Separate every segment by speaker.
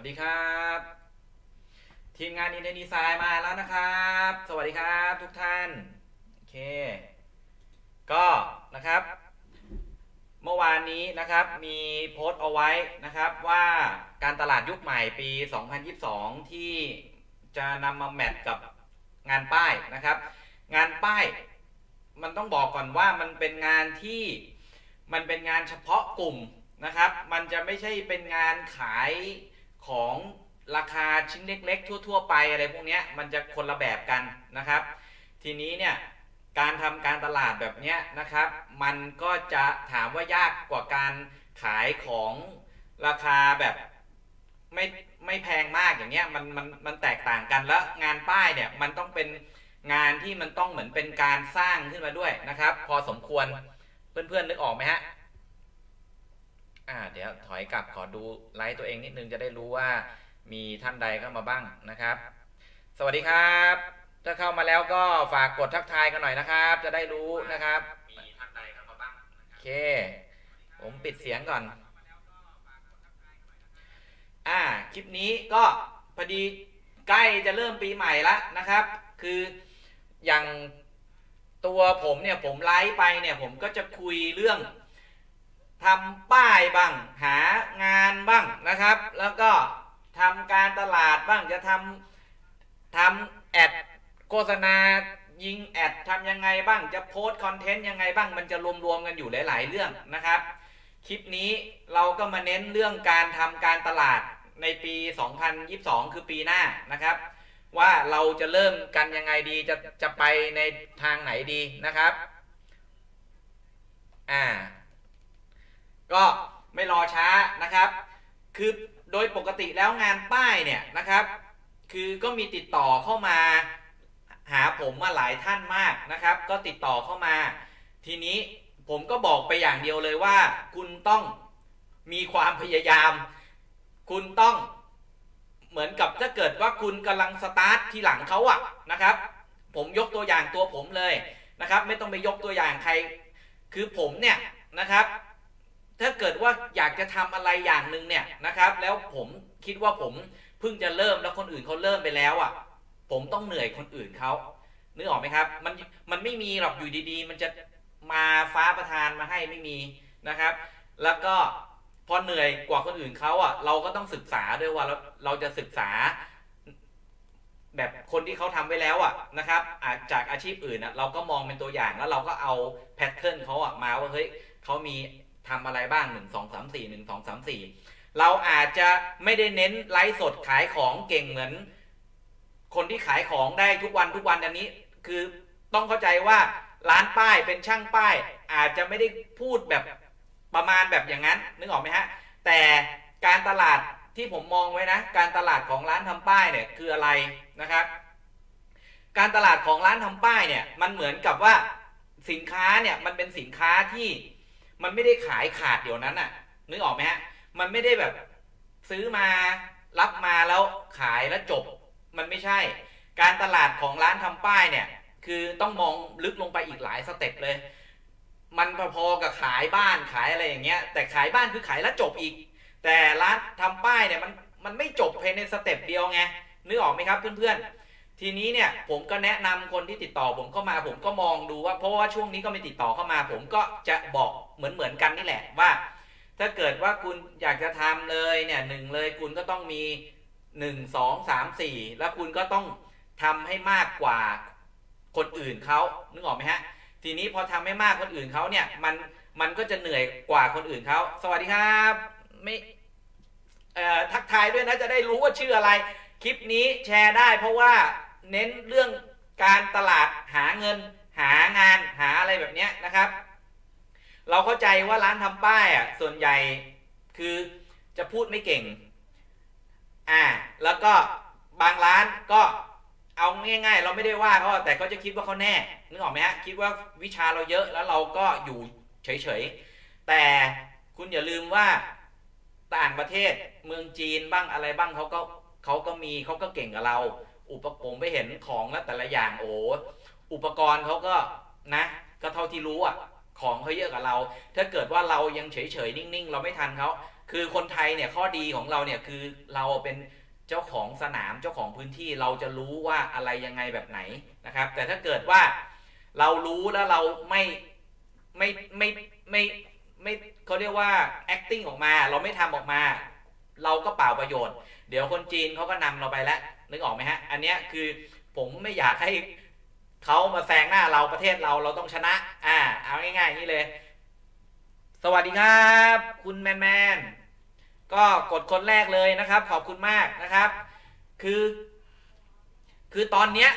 Speaker 1: วัสดีครับ ทีมงานอินเดียดีไซน์มาแล้วนะครับ สวัสดีครับทุกท่าน โอเค ก็นะครับ เมื่อวานนี้นะครับมีโพสต์เอาไว้นะครับว่าการตลาดยุคใหม่ปี 2022 ที่จะนำมาแมทกับงานป้ายนะครับ งานป้ายมันต้องบอกก่อนว่ามันเป็นงานที่มันเป็นงานเฉพาะกลุ่มนะครับ มันจะไม่ใช่เป็นงานขาย ของราคาชิ้นเล็ก ๆ ทั่ว ๆ ไปอะไรพวกนี้มันจะคนละแบบกันนะครับ ทีนี้เนี่ยการทำการตลาดแบบเนี้ยนะครับ มันก็จะถามว่ายากกว่าการขายของราคาแบบไม่ไม่แพงมากอย่างเงี้ยมันมันมันแตกต่างกันแล้วงานป้ายเนี่ยมันต้องเป็นงานที่มันต้องเหมือนเป็นการสร้างขึ้นมาด้วยนะครับ พอสมควรเพื่อนๆนึกออกไหมฮะ อ่าเดี๋ยวถอยกลับขอดูไลฟ์ตัวเองนิดนึงจะได้รู้ว่ามีท่านใดเข้ามาบ้างนะครับ สวัสดีครับ ถ้าเข้ามาแล้วก็ฝากกดทักทายกันหน่อยนะครับ จะได้รู้นะครับมีท่านใดเข้ามาบ้างโอเค ผมปิดเสียงก่อน อ่าคลิปนี้ก็พอดีใกล้จะเริ่มปีใหม่แล้วนะครับ คืออย่างตัวผมเนี่ยผมไลฟ์ไปเนี่ยผมก็จะคุยเรื่อง ทำป้ายบ้าง หางานบ้างนะครับ แล้วก็ทำการตลาดบ้างจะทำทำแอดโฆษณายิงแอดทำยังไงบ้างจะโพสต์คอนเทนต์ยังไงบ้างมันจะรวมๆกันอยู่หลายๆเรื่องนะครับ คลิปนี้เราก็มาเน้นเรื่องการทำการตลาดในปี 2022 คือปีหน้านะครับ ว่าเราจะเริ่มกันยังไงดีจะจะไปในทางไหนดีนะครับ อ่า ก็ไม่รอช้านะครับ คือโดยปกติแล้วงานป้ายเนี่ยนะครับ คือก็มีติดต่อเข้ามาหาผมมาหลายท่านมากนะครับ ก็ติดต่อเข้ามา ทีนี้ผมก็บอกไปอย่างเดียวเลยว่า คุณต้องมีความพยายาม คุณต้องเหมือนกับถ้าเกิดว่าคุณกำลังสตาร์ททีหลังเขาอะนะครับ ผมยกตัวอย่างตัวผมเลยนะครับ ไม่ต้องไปยกตัวอย่างใคร คือผมเนี่ยนะครับ ถ้าเกิดว่าอยากจะทำอะไรอย่างหนึ่งเนี่ยนะครับ แล้วผมคิดว่าผมเพิ่งจะเริ่มแล้วคนอื่นเขาเริ่มไปแล้วอะผมต้องเหนื่อยคนอื่นเขานึกออกไหมครับ มันมันไม่มีหรอกอยู่ดี ๆ มันจะมาฟ้าประทานมาให้ไม่มีนะครับ แล้วก็พอเหนื่อยกว่าคนอื่นเขาอะ เราก็ต้องศึกษาด้วยว่าเราเราจะศึกษา แบบคนที่เขาทำไว้แล้วอะนะครับจจากอาชีพอื่นอะเราก็มองเป็นตัวอย่างแล้วเราก็เอาแพทเทิร์นเขาอะมาว่าเฮ้ยเขามี ทำอะไรบ้างหนึ่งสองสามสี่หนึ่งสองสามสี่เราอาจจะไม่ได้เน้นไลฟ์สดขายของเก่งเหมือน คนที่ขายของได้ทุกวันทุกวันอันนี้ คือต้องเข้าใจว่าร้านป้ายเป็นช่างป้าย อาจจะไม่ได้พูดแบบประมาณแบบอย่างนั้น นึกออกไหมฮะ แต่การตลาดที่ผมมองไว้นะ การตลาดของร้านทำป้ายเนี่ยคืออะไรนะครับ การตลาดของร้านทำป้ายเนี่ยมันเหมือนกับว่าสินค้าเนี่ยมันเป็นสินค้าที่ มันไม่ได้ขายขาดเดี๋ยวนั้นน่ะ นึกออกไหมฮะ มันไม่ได้แบบซื้อมารับมาแล้วขายแล้วจบ มันไม่ใช่ การตลาดของร้านทำป้ายเนี่ย คือต้องมองลึกลงไปอีกหลายสเต็ปเลย มันพอๆกับขายบ้านขายอะไรอย่างเงี้ย แต่ขายบ้านคือขายแล้วจบอีก แต่ร้านทำป้ายเนี่ยมันมันไม่จบภายในสเต็ปเดียวไงนึกออกไหมครับเพื่อนๆ ทีนี้เนี่ยผมก็แนะนำคนที่ติดต่อผมเข้ามาผมก็มองดูว่าเพราะว่าช่วงนี้ก็ไม่ติดต่อเข้ามา ผมก็จะบอกเหมือนเหมือนกันนี่แหละว่า ถ้าเกิดว่าคุณอยากจะทำเลยเนี่ยหนึ่งเลยคุณก็ต้องมีหนึ่งสองสามสี่แล้วคุณก็ต้องทำให้มากกว่าคนอื่นเขานึกออกไหมฮะทีนี้พอทำให้มากคนอื่นเขาเนี่ยมันมันก็จะเหนื่อยกว่าคนอื่นเขาสวัสดีครับไม่เอ่อทักทายด้วยนะจะได้รู้ว่าชื่ออะไรคลิปนี้แชร์ได้เพราะว่า เน้นเรื่องการตลาดหาเงิน หางานหาอะไรแบบนี้นะครับ เราเข้าใจว่าร้านทำป้ายอะส่วนใหญ่คือจะพูดไม่เก่งอ่าแล้วก็บางร้านก็เอาง่าย ๆ เราไม่ได้ว่าเขาแต่เขาจะคิดว่าเขาแน่นึกออกไหมฮะคิดว่าวิชาเราเยอะแล้วเราก็อยู่เฉยๆแต่คุณอย่าลืมว่าต่างประเทศเมืองจีนบ้างอะไรบ้างเขาก็เขาก็มีเขาก็เก่งกับเรา อุปกรณ์ไปเห็นของแล้วแต่ละอย่างโอ้อุปกรณ์เขาก็นะ ก็เท่าที่รู้อะของเขาเยอะกับเรา ถ้าเกิดว่าเรายังเฉยๆนิ่งๆ เราไม่ทันเขาคือคนไทยเนี่ยข้อดีของเราเนี่ยคือเราเป็นเจ้าของสนามเจ้าของพื้นที่เราจะรู้ว่าอะไรยังไงแบบไหนนะครับ แต่ถ้าเกิดว่าเรารู้แล้วเราไม่ไม่ไม่ไม่ไม่เขาเรียกว่า acting ออกมา เราไม่ทำออกมา เราก็เปล่าประโยชน์ เดี๋ยวคนจีนเขาก็นำเราไปแล้วนึกออกไหมฮะ อันเนี้ยคือผมไม่อยากให้เขามาแซงหน้าเราประเทศเราเราต้องชนะ อ่า เอาง่ายๆอย่างนี้เลย สวัสดีครับ คุณแมนแมนก็กดคนแรกเลยนะครับ ขอบคุณมากนะครับ คือ คือตอนเนี้ย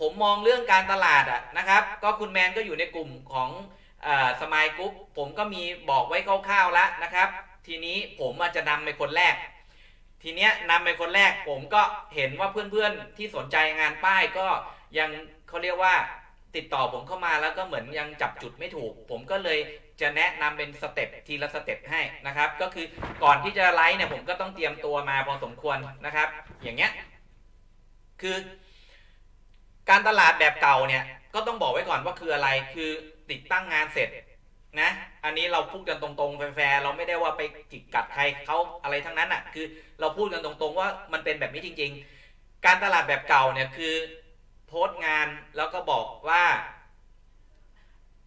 Speaker 1: ผมมองเรื่องการตลาดอะนะครับ ก็คุณแมนก็อยู่ในกลุ่มของสมายกรุ๊ปผมก็มีบอกไว้คร่าวๆแล้วนะครับ ทีนี้ผมอาจจะนำไปคนแรก ทีเนี้ยนำไปคนแรกผมก็เห็นว่าเพื่อนๆที่สนใจงานป้ายก็ยังเขาเรียกว่าติดต่อผมเข้ามาแล้วก็เหมือนยังจับจุดไม่ถูก ผมก็เลยจะแนะนำเป็นสเต็ปทีละสเต็ปให้นะครับ ก็คือก่อนที่จะไลฟ์เนี่ยผมก็ต้องเตรียมตัวมาพอสมควรนะครับ อย่างเงี้ยคือ การตลาดแบบเก่าเนี่ยก็ต้องบอกไว้ก่อนว่าคืออะไรคือติดตั้งงานเสร็จ นะ อันนี้เราพูดกันตรงๆแฟร์ๆเราไม่ได้ว่าไปจิกกัดใครเขาอะไรทั้งนั้นอะ คือเราพูดกันตรงๆว่ามันเป็นแบบนี้จริง ๆ การตลาดแบบเก่าเนี่ยคือโพสต์งานแล้วก็บอกว่า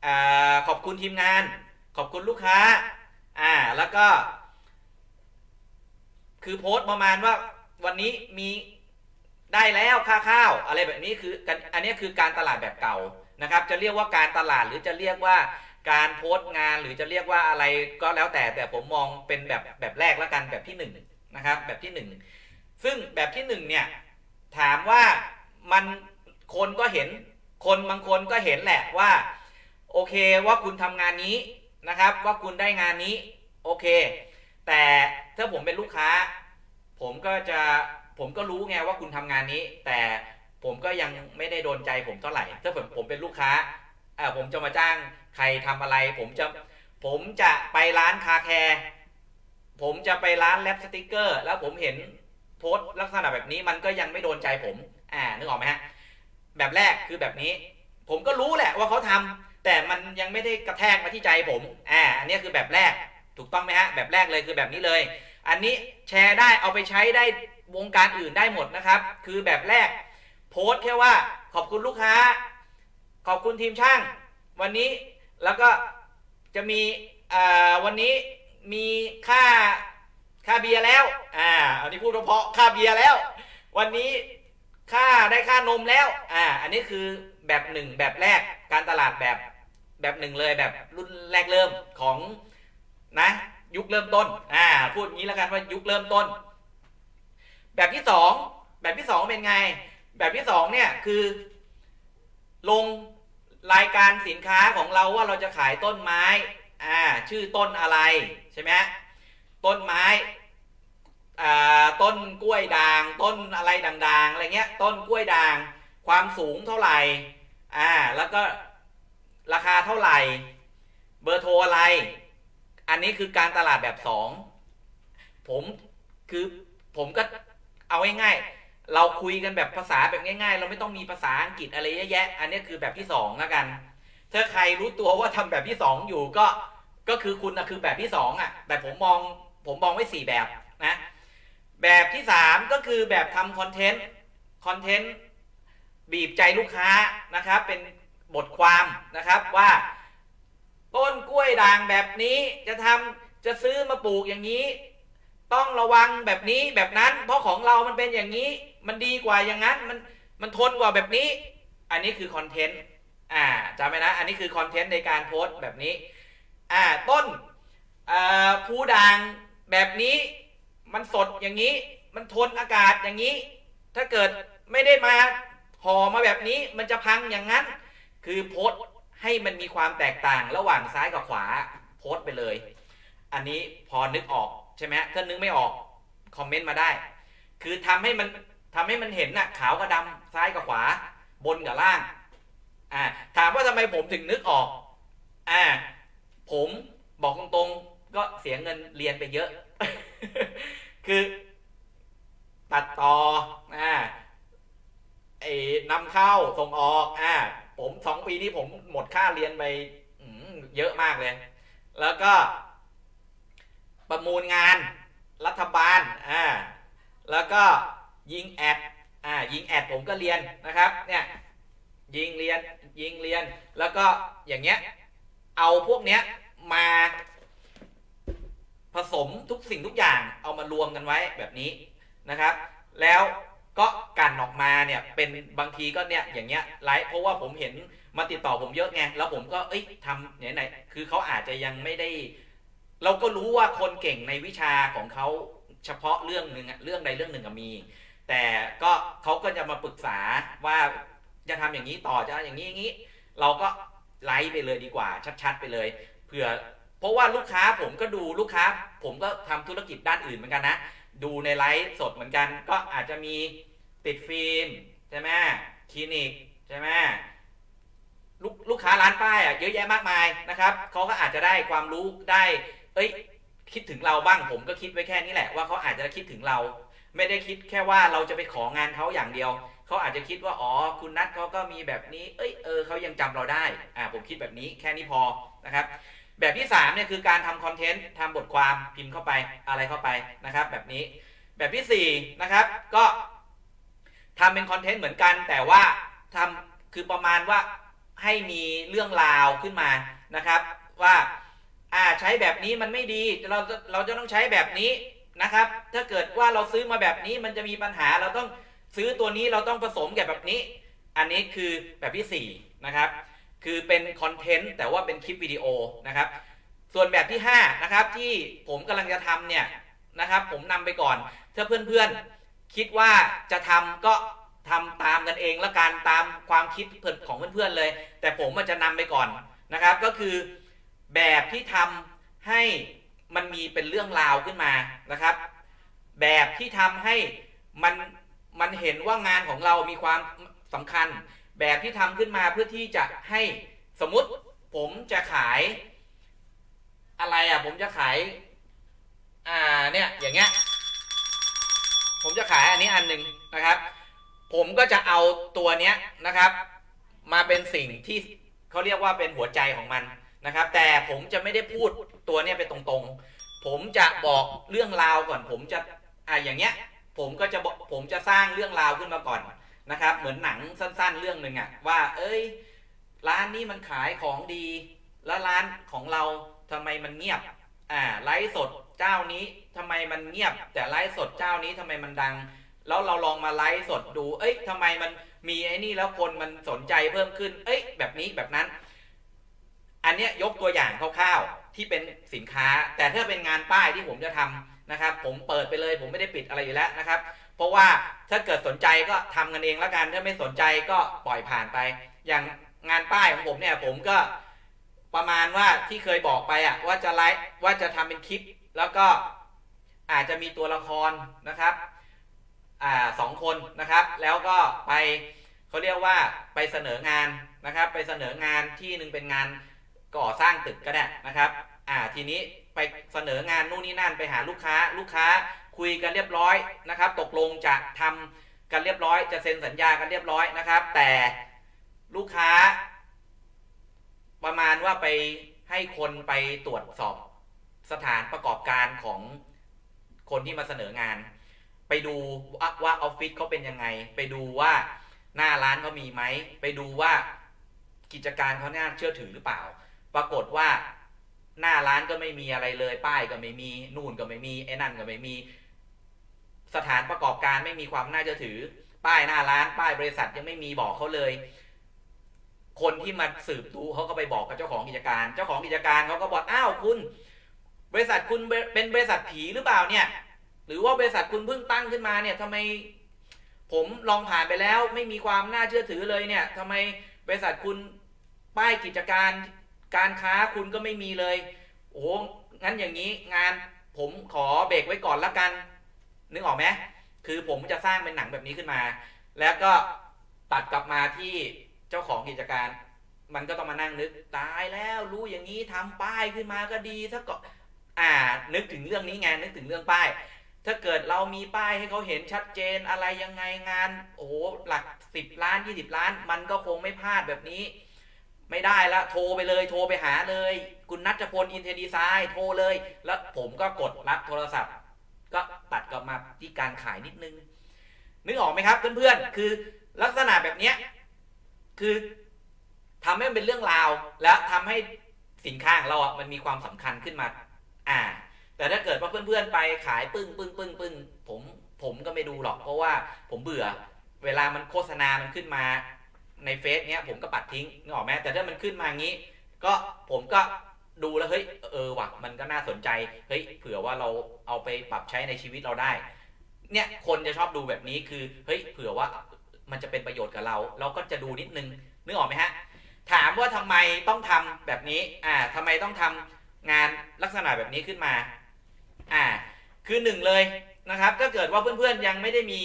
Speaker 1: อขอบคุณทีมงาน ขอบคุณลูกค้าอ่าแล้วก็ คือโพสต์ประมาณว่าวันนี้มีได้แล้วค่าข้าว อะไรแบบนี้คือกันอันนี้คือการตลาดแบบเก่านะครับ จะเรียกว่าการตลาดหรือจะเรียกว่า การโพสต์งานหรือจะเรียกว่าอะไรก็แล้วแต่แต่ผมมองเป็นแบบแบบแรกแล้วกันแบบที่หนึ่งนะครับแบบที่หนึ่งซึ่งแบบที่หนึ่งเนี่ยถามว่ามันคนก็เห็นคนบางคนก็เห็นแหละว่า โอเคว่าคุณทำงานนี้นะครับ ว่าคุณได้งานนี้โอเค แต่ถ้าผมเป็นลูกค้า ผมก็จะผมก็รู้ไงว่าคุณทำงานนี้ แต่ผมก็ยังไม่ได้โดนใจผมเท่าไหร่ ถ้าผมผมเป็นลูกค้า ออผมจะมาจ้างใครทำอะไร ผมจะผมจะไปร้านคาแคร์ผมจะไปร้านแลปสติกเกอร์ แล้วผมเห็นโพสต์ลักษณะแบบนี้มันก็ยังไม่โดนใจผม อ่านึกออกไหมฮะแบบแรกคือแบบนี้ ผมก็รู้แหละว่าเขาทำแต่มันยังไม่ได้กระแทกมาที่ใจผมอ่าอันนี้คือแบบแรกถูกต้องไหมฮะแบบแรกเลยคือแบบนี้เลย อันนี้แชร์ได้เอาไปใช้ได้วงการอื่นได้หมดนะครับ คือแบบแรก โพสต์แค่ว่าขอบคุณลูกค้า ขอบคุณทีมช่าง วันนี้แล้วก็จะมีวันนี้มีค่าค่าเบียร์แล้วอ่าอันนี้พูดเพราะค่าเบียร์แล้ว วันนี้ค่าได้ค่านมแล้วอ่าอันนี้คือแบบหนึ่งแบบแรกการตลาดแบบแบบหนึ่งเลยแบบรุ่นแรกเริ่มของนะยุคเริ่มต้นอ่าพูดงี้แล้วกันว่ายุคเริ่มต้น แบบที่สองแบบที่สองเป็นไง แบบที่สองเนี่ยคือลง รายการสินค้าของเราว่าเราจะขายต้นไม้อ่าชื่อต้นอะไรใช่ไหมต้นไม้อ่าต้นกล้วยด่าง ต้นอะไรด่างๆอะไรเงี้ยต้นกล้วยด่าง ความสูงเท่าไหร่อ่าแล้วก็ราคาเท่าไหร่ เบอร์โทรอะไร อันนี้คือการตลาดแบบสองผมคือผมก็เอาง่ายๆ เราคุยกันแบบภาษาแบบง่ายๆ เราไม่ต้องมีภาษาอังกฤษอะไรเยอะแยะ อันนี้คือแบบที่สองแล้วกัน ถ้าใครรู้ตัวว่าทำแบบที่สองอยู่ก็ ก็คือคุณนะคือแบบที่สองอะ แต่ผมมอง ผมมองไว้สี่แบบนะ แบบที่สามก็คือแบบทำคอนเทนต์ คอนเทนต์บีบใจลูกค้านะครับ เป็นบทความนะครับว่า ต้นกล้วยด่างแบบนี้จะทำจะซื้อมาปลูกอย่างนี้ ต้องระวังแบบนี้แบบนั้น เพราะของเรามันเป็นอย่างนี้ มันดีกว่าอย่างนั้น มันมันทนกว่าแบบนี้ อันนี้คือคอนเทนต์อ่าจำไว้นะ อันนี้คือคอนเทนต์ในการโพสต์แบบนี้อ่าต้นอ่าผู้ด่างแบบนี้มันสดอย่างนี้ มันทนอากาศอย่างนี้ ถ้าเกิดไม่ได้มาห่อมาแบบนี้มันจะพังอย่างนั้น คือโพสต์ให้มันมีความแตกต่างระหว่างซ้ายกับขวาโพสต์ไปเลย อันนี้พอนึกออก ใช่ไหมถ้านึกไม่ออกคอมเมนต์มาได้ คือทำให้มันทำให้มันเห็นน่ะขาวกับดำซ้ายกับขวา บนกับล่างอ่าถามว่าทำไมผมถึงนึกออกอ่าผมบอกตรงๆ ก็เสียเงินเรียนไปเยอะ คือตัดต่ออ่าไอ้นำเข้าส่งออกอ่าผมสองปีนี้ผมหมดค่าเรียนไปเยอะมากเลย แล้วก็ ประมูลงานรัฐบาลอ่าแล้วก็ยิงแอดอ่ายิงแอดผมก็เรียนนะครับเนี่ยยิงเรียนยิงเรียนแล้วก็อย่างเงี้ยเอาพวกเนี้ยมาผสมทุกสิ่งทุกอย่างเอามารวมกันไว้แบบนี้นะครับ แล้วก็กันออกมาเนี่ยเป็นบางทีก็เนี่ยอย่างเงี้ยไลฟ์เพราะว่าผมเห็นมาติดต่อผมเยอะไงแล้วผมก็เอ้ยทำไหนไหนคือเขาอาจจะยังไม่ได้ เราก็รู้ว่าคนเก่งในวิชาของเขาเฉพาะเรื่องหนึ่งอะเรื่องใดเรื่องหนึ่งมี แต่ก็เขาก็จะมาปรึกษาว่าจะทำอย่างนี้ต่อจะอย่างนี้อย่างนี้ เราก็ไลฟ์ไปเลยดีกว่า ชัด ๆ ไปเลยเผื่อเพราะว่าลูกค้าผมก็ดูลูกค้า ผมก็ทำธุรกิจด้านอื่นเหมือนกันนะ ดูในไลฟ์สดเหมือนกัน ก็อาจจะมีติดฟิล์มใช่ไหมคลินิกใช่ไหมลูกลูกค้าร้านป้ายอะเยอะแยะมากมายนะครับเขาก็อาจจะได้ความรู้ได้ เอ้ย คิดถึงเราบ้างผมก็คิดไว้แค่นี้แหละว่าเขาอาจจะคิดถึงเรา ไม่ได้คิดแค่ว่าเราจะไปของานเขาอย่างเดียวเขาอาจจะคิดว่าอ๋อคุณนัทเขาก็มีแบบนี้ เอ้ยเออเขายังจำเราได้อ่าผมคิดแบบนี้แค่นี้พอนะครับแบบที่3เนี่ยคือการทำคอนเทนต์ทำบทความพิมพ์เข้าไปอะไรเข้าไปนะครับ แบบนี้แบบที่4นะครับก็ทำเป็นคอนเทนต์เหมือนกัน แต่ว่าทำคือประมาณว่าให้มีเรื่องราวขึ้นมานะครับ ว่า อ่าใช้แบบนี้มันไม่ดีเราเราจะต้องใช้แบบนี้นะครับ ถ้าเกิดว่าเราซื้อมาแบบนี้มันจะมีปัญหาเราต้องซื้อตัวนี้เราต้องผสมกับแบบนี้ อันนี้คือแบบที่สี่นะครับคือเป็นคอนเทนต์แต่ว่าเป็นคลิปวิดีโอนะครับ ส่วนแบบที่5นะครับที่ผมกำลังจะทำเนี่ยนะครับ ผมนำไปก่อนถ้าเพื่อนๆคิดว่าจะทำก็ทำตามกันเองละการตามความคิดของเพื่อนๆเลย แต่ผมมันจะนำไปก่อนนะครับ ก็คือ แบบที่ทำให้มันมีเป็นเรื่องราวขึ้นมานะครับ แบบที่ทำให้มันมันเห็นว่างานของเรามีความสำคัญ แบบที่ทำขึ้นมาเพื่อที่จะให้สมมติผมจะขาย อะไรอะ ผมจะขาย อ่าเนี่ยอย่างเงี้ย ผมจะขายอันนี้อันหนึ่งนะครับ ผมก็จะเอาตัวเนี้ยนะครับ มาเป็นสิ่งที่เขาเรียกว่าเป็นหัวใจของมัน นะครับ แต่ผมจะไม่ได้พูดตัวเนี้ยไปตรงๆ ผมจะบอกเรื่องราวก่อน ผมจะอ่าอย่างเงี้ย ผมก็จะบอกผมจะสร้างเรื่องราวขึ้นมาก่อนนะครับ เหมือนหนังสั้น ๆ เรื่องหนึ่งอะว่า เอ้ย ร้านนี้มันขายของดี แล้วร้านของเราทำไมมันเงียบ อ่า ไลฟ์สดเจ้านี้ทำไมมันเงียบ แต่ไลฟ์สดเจ้านี้ทำไมมันดัง แล้วเราลองมาไลฟ์สดดู เอ้ยทำไมมันมีไอ้นี่แล้วคนมันสนใจเพิ่มขึ้น เอ้ย แบบนี้แบบนั้น อันเนี้ยยกตัวอย่างคร่าวๆที่เป็นสินค้า แต่ถ้าเป็นงานป้ายที่ผมจะทำนะครับ ผมเปิดไปเลยผมไม่ได้ปิดอะไรอยู่แล้วนะครับ เพราะว่าถ้าเกิดสนใจก็ทำกันเองแล้วกันถ้าไม่สนใจก็ปล่อยผ่านไป อย่างงานป้ายของผมเนี่ยผมก็ประมาณว่าที่เคยบอกไปอะว่าจะไลฟ์ว่าจะทำเป็นคลิป แล้วก็อาจจะมีตัวละครนะครับอ่าสองคนนะครับ แล้วก็ไปเขาเรียกว่าไปเสนองานนะครับ ไปเสนองานที่หนึ่งเป็นงาน ก่อสร้างตึกก็ได้นะครับ อ่าทีนี้ไปเสนองานนู่นนี่นั่นไปหาลูกค้าลูกค้าคุยกันเรียบร้อยนะครับ ตกลงจะทำกันเรียบร้อย จะเซ็นสัญญากันเรียบร้อยนะครับ แต่ลูกค้า ประมาณว่าไปให้คนไปตรวจสอบสถานประกอบการของคนที่มาเสนองาน ไปดูว่าว่าออฟฟิศเขาเป็นยังไง ไปดูว่าหน้าร้านเขามีไหมไปดูว่ากิจการเขาน่าเชื่อถือหรือเปล่า ปรากฏว่าหน้าร้านก็ไม่มีอะไรเลย ป้ายก็ไม่มี นู่นก็ไม่มีไอ้นั่นก็ไม่มี สถานประกอบการไม่มีความน่าเชื่อถือ ป้ายหน้าร้าน ป้ายบริษัทยังไม่มีบอกเขาเลย คนที่มาสืบดูเขาก็ไปบอกกับเจ้าของกิจการ เจ้าของกิจการเขาก็บอกอ้าวคุณ บริษัทคุณเป็นบริษัทผีหรือเปล่าเนี่ย หรือว่าบริษัทคุณเพิ่งตั้งขึ้นมาเนี่ยทำไม ผมลองผ่านไปแล้ว ไม่มีความน่าเชื่อถือเลยเนี่ยทำไมบริษัทคุณป้ายกิจการ การค้าคุณก็ไม่มีเลย โอ้งั้นอย่างนี้งานผมขอเบรกไว้ก่อนละกัน นึกออกไหมคือผมจะสร้างเป็นหนังแบบนี้ขึ้นมา แล้วก็ตัดกลับมาที่เจ้าของกิจการ มันก็ต้องมานั่งนึกตายแล้วรู้อย่างนี้ทำป้ายขึ้นมาก็ดีซะก็อ่านึกถึงเรื่องนี้ไงนึกถึงเรื่องป้าย ถ้าเกิดเรามีป้ายให้เขาเห็นชัดเจนอะไรยังไงงาน โอ้หลักสิบล้านยี่สิบล้าน มันก็คงไม่พลาดแบบนี้ ไม่ได้ละโทรไปเลยโทรไปหาเลย คุณนัทพลอินเทอร์ดีไซน์โทรเลย แล้วผมก็กดรับโทรศัพท์ ก็ตัดกลับมาที่การขายนิดนึง นึกออกไหมครับเพื่อนๆ คือลักษณะแบบเนี้ยคือทำให้มันเป็นเรื่องราว และทำให้สินค้าของเราอะมันมีความสำคัญขึ้นมา อ่า แต่ถ้าเกิดว่าเพื่อนๆไปขายปึ้งปึ้งปึ้งปึ้งผมผมก็ไม่ดูหรอกเพราะว่าผมเบื่อ เวลามันโฆษณามันขึ้นมา ในเฟซเนี้ยผมก็ปัดทิ้งนึกออกไหมแต่ถ้ามันขึ้นมางี้ ก็ผมก็ดูแล้วเฮ้ยเออว่ะมันก็น่าสนใจเฮ้ยเผื่อว่าเราเอาไปปรับใช้ในชีวิตเราได้ เนี่ยคนจะชอบดูแบบนี้คือเฮ้ยเผื่อว่ามันจะเป็นประโยชน์กับเรา เราก็จะดูนิดนึงนึกออกไหมฮะถามว่าทำไมต้องทำแบบนี้อ่าทำไมต้องทำงานลักษณะแบบนี้ขึ้นมาอ่าคือหนึ่งเลยนะครับก็เกิดว่าเพื่อนๆยังไม่ได้มี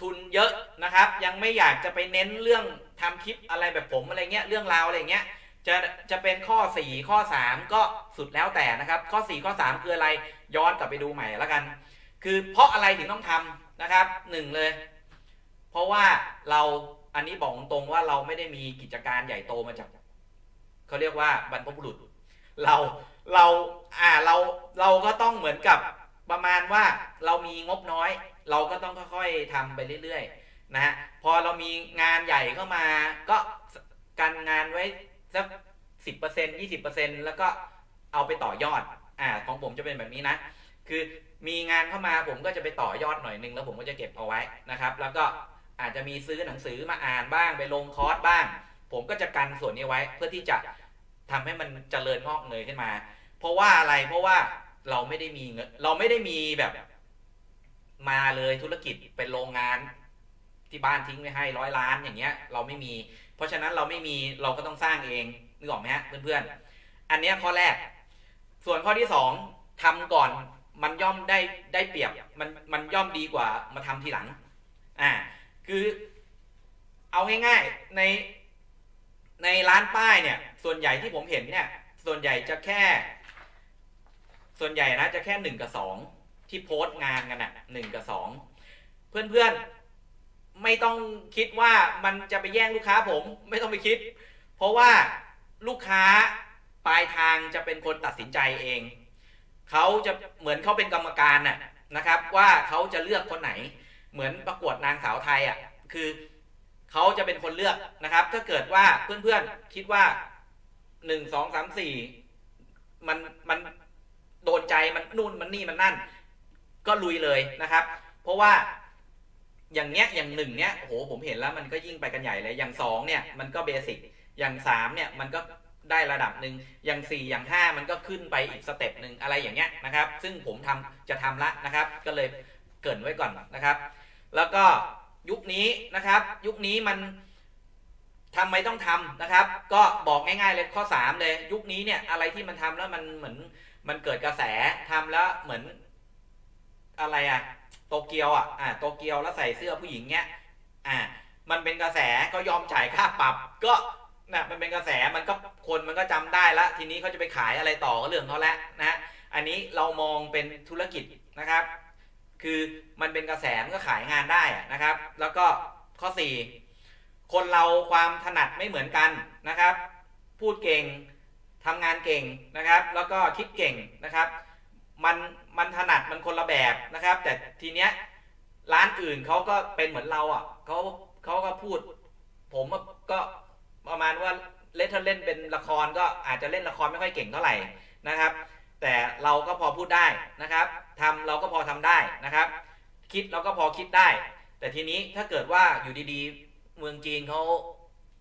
Speaker 1: ทุนเยอะนะครับ ยังไม่อยากจะไปเน้นเรื่อง ทำคลิปอะไรแบบผมอะไรเงี้ยเรื่องราวอะไรเงี้ยจะจะเป็นข้อ 4 ข้อ 3 ก็สุดแล้วแต่นะครับ ข้อ 4 ข้อ 3 คืออะไรย้อนกลับไปดูใหม่แล้วกัน คือเพราะอะไรถึงต้องทำนะครับหนึ่งเลย เพราะว่าเราอันนี้บอกตรงว่าเราไม่ได้มีกิจการใหญ่โตมาจากเขาเรียกว่าบรรพบุรุษ เราเราอ่าเราเราก็ต้องเหมือนกับประมาณว่าเรามีงบน้อย เราก็ต้องค่อยๆทำไปเรื่อยๆ นะฮะพอเรามีงานใหญ่เข้ามาก็กันงานไว้สักสิบเปอร์เซ็นยี่สิบเปอร์เซ็นแล้วก็เอาไปต่อยอดอ่าของผมจะเป็นแบบนี้นะ คือมีงานเข้ามาผมก็จะไปต่อยอดหน่อยนึงแล้วผมก็จะเก็บเอาไว้นะครับ แล้วก็อาจจะมีซื้อหนังสือมาอ่านบ้างไปลงคอร์สบ้าง ผมก็จะกันส่วนนี้ไว้เพื่อที่จะทำให้มันเจริญงอกเงยขึ้นมา เพราะว่าอะไรเพราะว่าเราไม่ได้มีเงินเราไม่ได้มีแบบมาเลยธุรกิจเป็นโรงงาน ที่บ้านทิ้งไว้ให้ร้อยล้านอย่างเงี้ยเราไม่มี เพราะฉะนั้นเราไม่มีเราก็ต้องสร้างเองนึกออกไหมฮะเพื่อนๆ อันเนี้ยข้อแรก ส่วนข้อที่สองทำก่อนมันย่อมได้ได้เปรียบมันมันย่อมดีกว่ามาทำทีหลังอ่าคือเอาง่ายๆในในร้านป้ายเนี่ย ส่วนใหญ่ที่ผมเห็นเนี่ย ส่วนใหญ่จะแค่ ส่วนใหญ่นะจะแค่หนึ่งกับสองที่โพสต์งานกันอะหนึ่งกับสองเพื่อนๆ ไม่ต้องคิดว่ามันจะไปแย่งลูกค้าผม ไม่ต้องไปคิด เพราะว่าลูกค้าปลายทางจะเป็นคนตัดสินใจเองเขาจะเหมือนเขาเป็นกรรมการน่ะนะครับ ว่าเขาจะเลือกคนไหน เหมือนประกวดนางสาวไทยอะคือเขาจะเป็นคนเลือกนะครับ ถ้าเกิดว่าเพื่อนๆคิดว่าหนึ่งสองสามสี่มันมันโดนใจมันนู่นมันนี่มันนั่น ก็ลุยเลยนะครับ เพราะว่า อย่างเนี้ยอย่างหนึ่งเนี้ยโหผมเห็นแล้วมันก็ยิ่งไปกันใหญ่เลยอย่างสองเนี่ยมันก็เบสิกอย่างสามเนี่ยมันก็ได้ระดับหนึ่งอย่างสี่อย่างห้ามันก็ขึ้นไปอีกสเต็ปหนึ่งอะไรอย่างเงี้ยนะครับ ซึ่งผมทำจะทำละนะครับ ก็เลยเกินไว้ก่อนนะครับ แล้วก็ยุคนี้นะครับ ยุคนี้มันทำไมต้องทำนะครับ ก็บอกง่ายๆเลยข้อสามเลย ยุคนี้เนี่ยอะไรที่มันทำแล้วมันเหมือนมันเกิดกระแสทำแล้วเหมือนอะไรอะ โตเกียวอะอ่าโตเกียวแล้วใส่เสื้อผู้หญิงเนี้ยอ่ามันเป็นกระแสก็ยอมจ่ายค่าปรับ ก็นะมันเป็นกระแสมันก็คนมันก็จำได้ละทีนี้เขาจะไปขายอะไรต่อก็เรื่องเขาแล้วนะฮะอันนี้เรามองเป็นธุรกิจนะครับ คือมันเป็นกระแสมันก็ขายงานได้นะครับ แล้วก็ข้อ 4 คนเราความถนัดไม่เหมือนกันนะครับ พูดเก่งทำงานเก่งนะครับ แล้วก็คิดเก่งนะครับ มัน มันถนัดมันคนละแบบนะครับ แต่ทีเนี้ยร้านอื่นเขาก็เป็นเหมือนเราอะเขาเขาก็พูด ผมก็ประมาณว่าเล่นถ้าเล่นเป็นละครก็อาจจะเล่นละครไม่ค่อยเก่งเท่าไหร่นะครับ แต่เราก็พอพูดได้นะครับทำเราก็พอทำได้นะครับ คิดเราก็พอคิดได้ แต่ทีนี้ถ้าเกิดว่าอยู่ดีๆ เมืองจีนเขา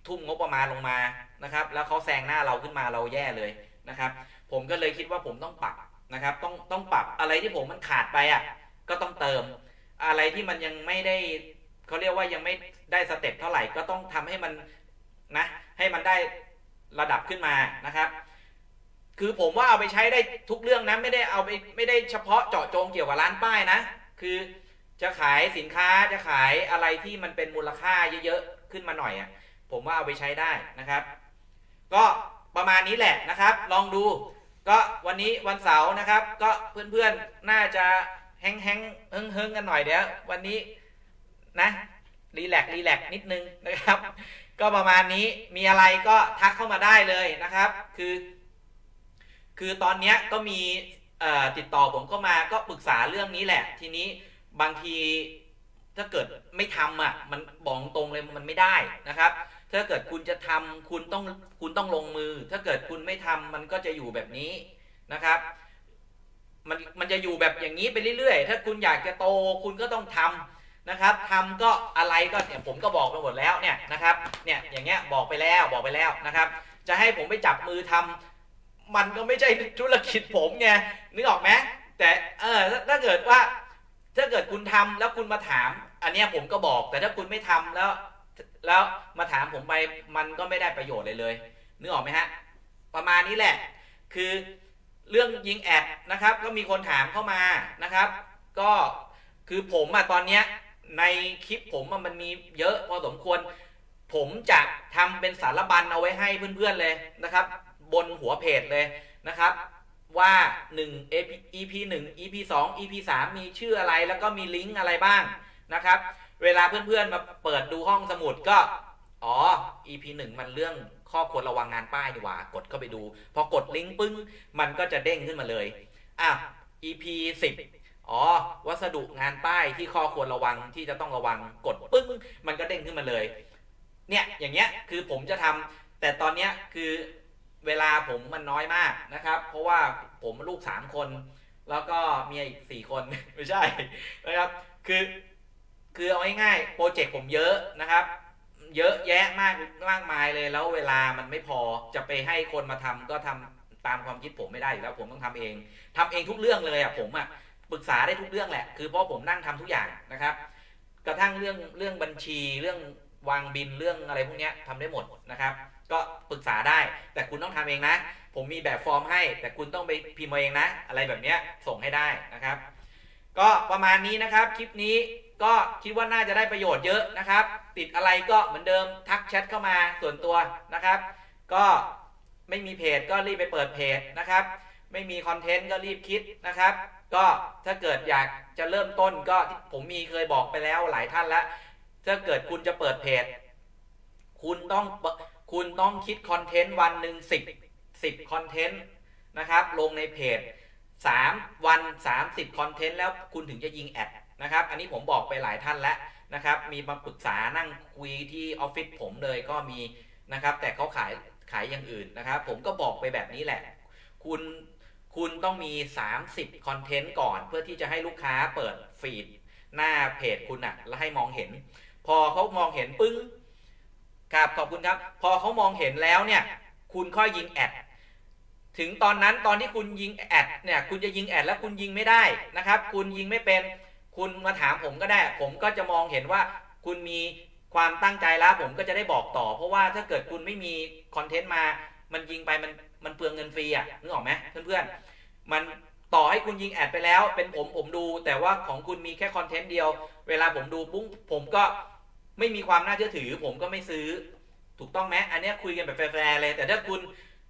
Speaker 1: ทุ่มงบประมาณลงมานะครับ แล้วเขาแซงหน้าเราขึ้นมาเราแย่เลยนะครับ ผมก็เลยคิดว่าผมต้องปรับ นะครับ ต้องต้องปรับอะไรที่ผมมันขาดไปอะ ก็ต้องเติม อะไรที่มันยังไม่ได้เขาเรียกว่ายังไม่ได้สเต็ปเท่าไหร่ก็ต้องทำให้มันนะ ให้มันได้ระดับขึ้นมานะครับ คือผมว่าเอาไปใช้ได้ทุกเรื่องนะไม่ได้เอาไปไม่ได้เฉพาะเจาะจงเกี่ยวกับร้านป้ายนะ คือจะขายสินค้าจะขายอะไรที่มันเป็นมูลค่าเยอะๆขึ้นมาหน่อยอะผมว่าเอาไปใช้ได้นะครับ ก็ประมาณนี้แหละนะครับ ลองดู ก็วันนี้วันเสาร์นะครับ ก็เพื่อนๆน่าจะแห้งแห้งๆเฮิงเฮิงๆกันหน่อยเดี๋ยววันนี้นะรีแลกซ์รีแลกซ์นิดนึงนะครับ ก็ประมาณนี้มีอะไรก็ทักเข้ามาได้เลยนะครับ คือ คือตอนเนี้ยก็มีติดต่อผมเข้ามาก็ปรึกษาเรื่องนี้แหละ ทีนี้บางทีถ้าเกิดไม่ทำอะมันบอกตรงเลยมันไม่ได้นะครับ ถ้าเกิดคุณจะทำคุณต้องคุณต้องลงมือ ถ้าเกิดคุณไม่ทำมันก็จะอยู่แบบนี้นะครับมันมันจะอยู่แบบอย่างนี้ไปเรื่อยๆ ถ้าคุณอยากจะโตคุณก็ต้องทำนะครับทำก็อะไรก็เนี่ยผมก็บอกไปหมดแล้วเนี่ยนะครับเนี่ยอย่างเงี้ยบอกไปแล้วบอกไปแล้วนะครับ จะให้ผมไปจับมือทำมันก็ไม่ใช่ธุรกิจผมไงนึกออกไหมแต่เออถ้าเกิดว่า ถ้าเกิดคุณทำแล้วคุณมาถาม อันเนี้ยผมก็บอกแต่ถ้าคุณไม่ทำแล้ว แล้วมาถามผมไปมันก็ไม่ได้ประโยชน์เลยเลยนึกออกไหมฮะประมาณนี้แหละ คือเรื่องยิงแอดนะครับ ก็มีคนถามเข้ามานะครับ ก็คือผมอะตอนเนี้ยในคลิปผมอะมันมีเยอะพอสมควร ผมจะทำเป็นสารบัญเอาไว้ให้เพื่อนๆเลยนะครับ บนหัวเพจเลยนะครับ ว่า 1 EP 1 EP 2 EP 3 มีชื่ออะไรแล้วก็มีลิงก์อะไรบ้างนะครับ เวลาเพื่อนๆมาเปิดดูห้องสมุดก็ อ๋อ EP 1มันเรื่องข้อควรระวังงานป้ายดีกว่ากดเข้าไปดู พอกดลิงก์ปึ้ง มันก็จะเด้งขึ้นมาเลยอะ EP 10อ๋อ วัสดุงานป้ายที่ข้อควรระวังที่จะต้องระวังกดปึ้ง มันก็เด้งขึ้นมาเลย เนี่ยอย่างเงี้ยคือผมจะทำแต่ตอนเนี้ยคือเวลาผมมันน้อยมากนะครับ เพราะว่าผมลูกสามคน แล้วก็เมียอีกสี่คนไม่ใช่นะครับ คือ คือเอาง่ายๆโปรเจกต์ผมเยอะนะครับ เยอะแยะมากมากมายเลยแล้วเวลามันไม่พอจะไปให้คนมาทำก็ทำตามความคิดผมไม่ได้อยู่แล้วผมต้องทำเองทำเองทุกเรื่องเลยอะผมอะปรึกษาได้ทุกเรื่องแหละ คือเพราะผมนั่งทำทุกอย่างนะครับ กระทั่งเรื่องเรื่องบัญชีเรื่องวางบินเรื่องอะไรพวกนี้ยทำได้หมดนะครับ ก็ปรึกษาได้แต่คุณต้องทำเองนะ ผมมีแบบฟอร์มให้ แต่คุณต้องไปพิมพ์เอาเองนะ อะไรแบบนี้ส่งให้ได้นะครับ ก็ประมาณนี้นะครับคลิปนี้ ก็คิดว่าน่าจะได้ประโยชน์เยอะนะครับ ติดอะไรก็เหมือนเดิมทักแชทเข้ามาส่วนตัวนะครับ ก็ไม่มีเพจก็รีบไปเปิดเพจนะครับ ไม่มีคอนเทนต์ก็รีบคิดนะครับ ก็ถ้าเกิดอยากจะเริ่มต้นก็ผมมีเคยบอกไปแล้วหลายท่านแล้ว ถ้าเกิดคุณจะเปิดเพจ คุณต้องคุณต้องคิดคอนเทนต์วันหนึ่งสิบสิบคอนเทนต์นะครับ ลงในเพจ3วัน30คอนเทนต์แล้วคุณถึงจะยิงแอด นะครับ อันนี้ผมบอกไปหลายท่านแล้วนะครับ มีมาปรึกษานั่งคุยที่ออฟฟิศผมเลยก็มีนะครับ แต่เขาขายขายอย่างอื่นนะครับ ผมก็บอกไปแบบนี้แหละ คุณคุณต้องมี 30คอนเทนต์ก่อน เพื่อที่จะให้ลูกค้าเปิดฟีดหน้าเพจคุณอะแล้วให้มองเห็น พอเขามองเห็นปึ้งครับขอบคุณครับ พอเขามองเห็นแล้วเนี่ย คุณค่อยยิงแอดถึงตอนนั้นตอนที่คุณยิงแอดเนี่ย คุณจะยิงแอดแล้วคุณยิงไม่ได้นะครับ คุณยิงไม่เป็น คุณมาถามผมก็ได้ ผมก็จะมองเห็นว่าคุณมีความตั้งใจแล้วผมก็จะได้บอกต่อ เพราะว่าถ้าเกิดคุณไม่มีคอนเทนต์มา มันยิงไปมันมันเปลืองเงินฟรีอะนึกออกไหมเพื่อนๆมันต่อให้คุณยิงแอดไปแล้ว เป็นผมผมดู แต่ว่าของคุณมีแค่คอนเทนต์เดียว เวลาผมดูปุ๊บผมก็ไม่มีความน่าเชื่อถือ ผมก็ไม่ซื้อ ถูกต้องไหมอันนี้คุยกันแบบแฟร์ๆเลย แต่ถ้าคุณ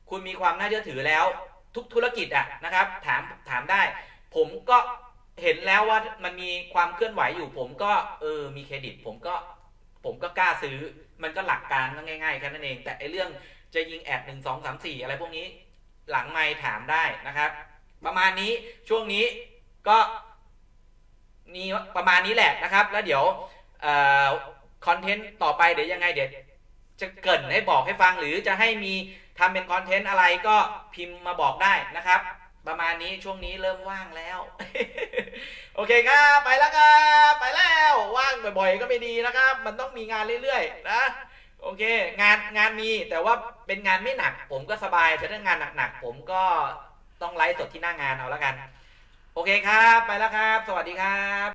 Speaker 1: คุณมีความน่าเชื่อถือแล้ว ทุกธุรกิจอะนะครับ ถามถามได้ ผมก็ เห็นแล้วว่ามันมีความเคลื่อนไหวอยู่ ผมก็เออมีเครดิต ผมก็ผมก็กล้าซื้อ มันก็หลักการก็ง่ายๆแค่นั้นเอง แต่ไอเรื่องจะยิงแอดหนึ่งสองสามสี่อะไรพวกนี้หลังไม่ถามได้นะครับ ประมาณนี้ช่วงนี้ก็นี่ประมาณนี้แหละนะครับ แล้วเดี๋ยวคอนเทนต์ต่อไปเดี๋ยวยังไงเดี๋ยวจะเกรินให้บอกให้ฟังหรือจะให้มีทำเป็นคอนเทนต์อะไรก็พิมพ์มาบอกได้นะครับ ประมาณนี้ช่วงนี้เริ่มว่างแล้ว โอเคครับไปแล้วครับไปแล้วว่างบ่อยๆก็ไม่ดีนะครับ มันต้องมีงานเรื่อยๆนะโอเค งานงานมีแต่ว่าเป็นงานไม่หนัก ผมก็สบายแต่ถ้างานหนักๆผมก็ต้องไลฟ์สดที่หน้างานเอาแล้วกัน โอเคครับ ไปแล้วครับ สวัสดีครับ